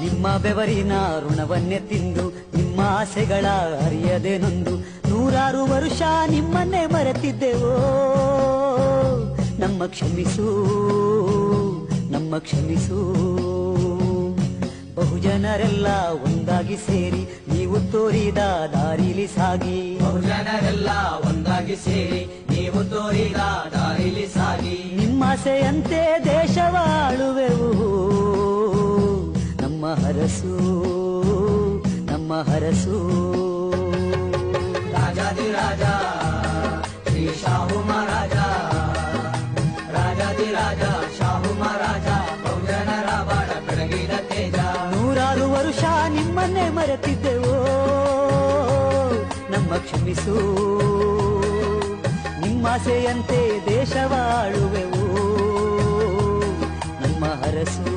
ನಿಮ್ಮ ಬೆವರಿನ ಋಣವನ್ನೇ ತಿಂದು ನಿಮ್ಮ ಆಸೆಗಳ ಅರಿಯದೆ ನೊಂದು. ನೂರಾರು ವರುಷ ನಿಮ್ಮನ್ನೇ ಮರೆತಿದ್ದೆವೋ? ನಮ್ಮ ಕ್ಷಮಿಸು ನಮ್ಮ ಕ್ಷಮಿಸು. ಬಹುಜನರೆಲ್ಲ ಒಂದಾಗಿ ಸೇರಿ ನೀವು ತೋರಿದ ದಾರಿಲಿ ಸಾಗಿ. ಬಹುಜನರೆಲ್ಲ ಒಂದಾಗಿ ಸೇರಿ ನೀವು ತೋರಿದ ದಾರಿಲಿ ಸಾಗಿ. ನಿಮ್ಮಾಸೆಯಂತೆ ದೇಶವಾಳುವೆವು. ಹರಸು ನಮ್ಮ ಹರಸು. ರಾಜಾದಿ ರಾಜ ಶ್ರೀ ಶಾಹು ಮಹಾರಾಜ. ರಾಜಾದಿ ರಾಜ ಶಾಹು ಮಹಾರಾಜ ಬಹುಜನರ ಬಾಳ ಬೆಳಗಿದ ತೇಜ. ನೂರಾರು ವರುಷ ನಿಮ್ಮನ್ನೇ ಮರೆತಿದ್ದೆವು ನಮ್ಮ ಕ್ಷಮಿಸು. ನಿಮ್ಮಾಸೆಯಂತೆ ದೇಶವಾಳುವೆವು ನಮ್ಮ ಹರಸು.